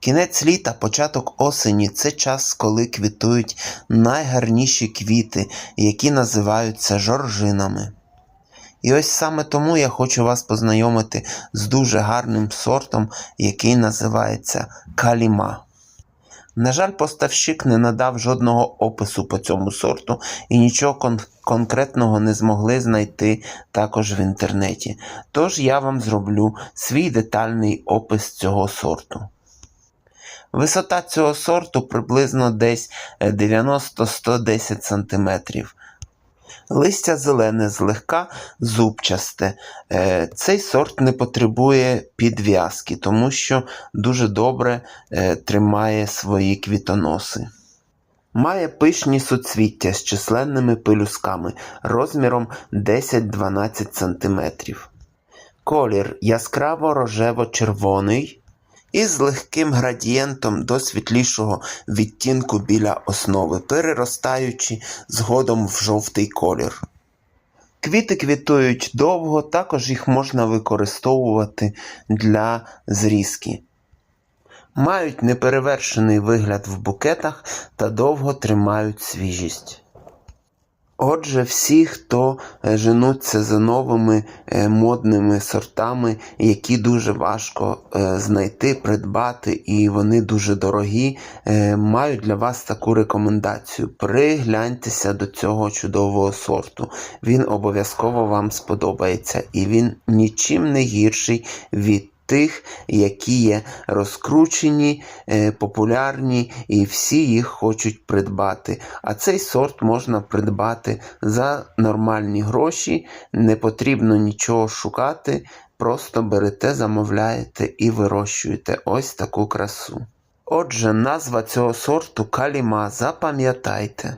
Кінець літа, початок осені це час, коли квітують найгарніші квіти, які називаються жоржинами. І ось саме тому я хочу вас познайомити з дуже гарним сортом, який називається каліма. На жаль, поставщик не надав жодного опису по цьому сорту і нічого кон- конкретного не змогли знайти також в інтернеті. Тож я вам зроблю свій детальний опис цього сорту. Висота цього сорту приблизно десь е, 90-110 см. Листя зелене, злегка зубчасте. Е, Цей сорт не потребує підв'язки, тому що дуже добре е, тримає свої квітоноси. Має пишні суцвіття з численними пелюсками розміром 10-12 см. Колір яскраво рожево-червоний із легким градієнтом до світлішого відтінку біля основи, переростаючи згодом в жовтий колір. Квіти квітують довго, також їх можна використовувати для зрізки. Мають неперевершений вигляд в букетах та довго тримають свіжість. Отже, всі, хто е, женуться за новими е, модними сортами, які дуже важко е, знайти, придбати, і вони дуже дорогі, мають для вас таку рекомендацію. Пригляньтеся до цього чудового сорту. Він обов'язково вам сподобається, і він нічим не гірший від тих, які є розкручені, е, популярні, і всі їх хочуть придбати. А цей сорт можна придбати за нормальні гроші, не потрібно нічого шукати, просто берете, замовляєте і вирощуєте ось таку красу. Отже, назва цього сорту каліма, запам'ятайте.